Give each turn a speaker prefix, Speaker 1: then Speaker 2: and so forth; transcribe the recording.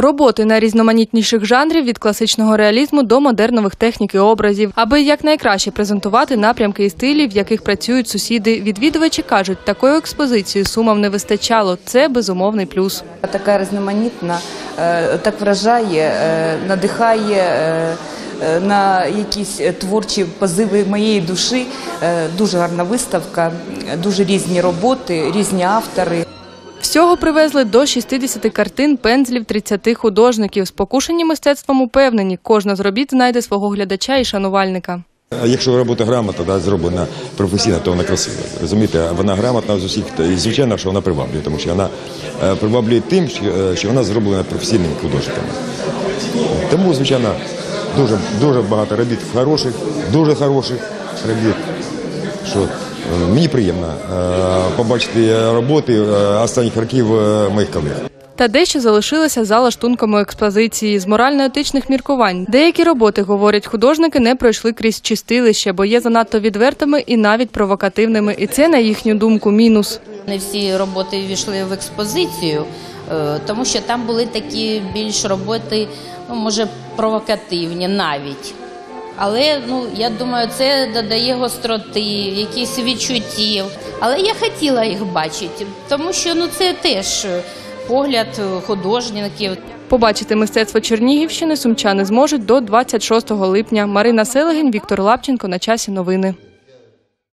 Speaker 1: Роботи найрізноманітніших жанрів від класичного реалізму до модернових технік і образів, аби якнайкраще презентувати напрямки і стилі, в яких працюють сусіди. Відвідувачі кажуть, такої експозиції сумам не вистачало. Це безумовний плюс.
Speaker 2: Така різноманітна, е, так вражає, е, надихає е, на якісь творчі позиви моєї душі. Дуже гарна виставка, дуже різні роботи, різні автори.
Speaker 1: Всього привезли до 60 картин, пензлів, 30 художників. Спокушені мистецтвом упевнені, кожна з робіт знайде свого глядача і шанувальника.
Speaker 3: Якщо робота грамотна, да, зроблена професійно, то вона красива. Розумієте, вона грамотна з усіх, і звичайно, що вона приваблює, тому що вона е, приваблює тим, що, е, вона зроблена професійними художниками. Тому, звичайно, дуже, дуже багато робіт хороших, дуже хороших робіт. Що мені приємно е, побачити роботи е, останніх років е, моїх колег.
Speaker 1: Та дещо залишилося за лаштунками експозиції з морально-етичних міркувань. Деякі роботи, говорять художники, не пройшли крізь чистилище, бо є занадто відвертими і навіть провокативними. І це, на їхню думку, мінус.
Speaker 4: Не всі роботи ввійшли в експозицію, е, тому що там були такі більш роботи, ну може провокативні навіть. Але ну я думаю, це додає гостроти, якісь відчуттів. Але я хотіла їх бачити, тому що ну це теж погляд художників.
Speaker 1: Побачити мистецтво Чернігівщини сумчани зможуть до 26 липня. Марина Селегін, Віктор Лапченко. На часі новини.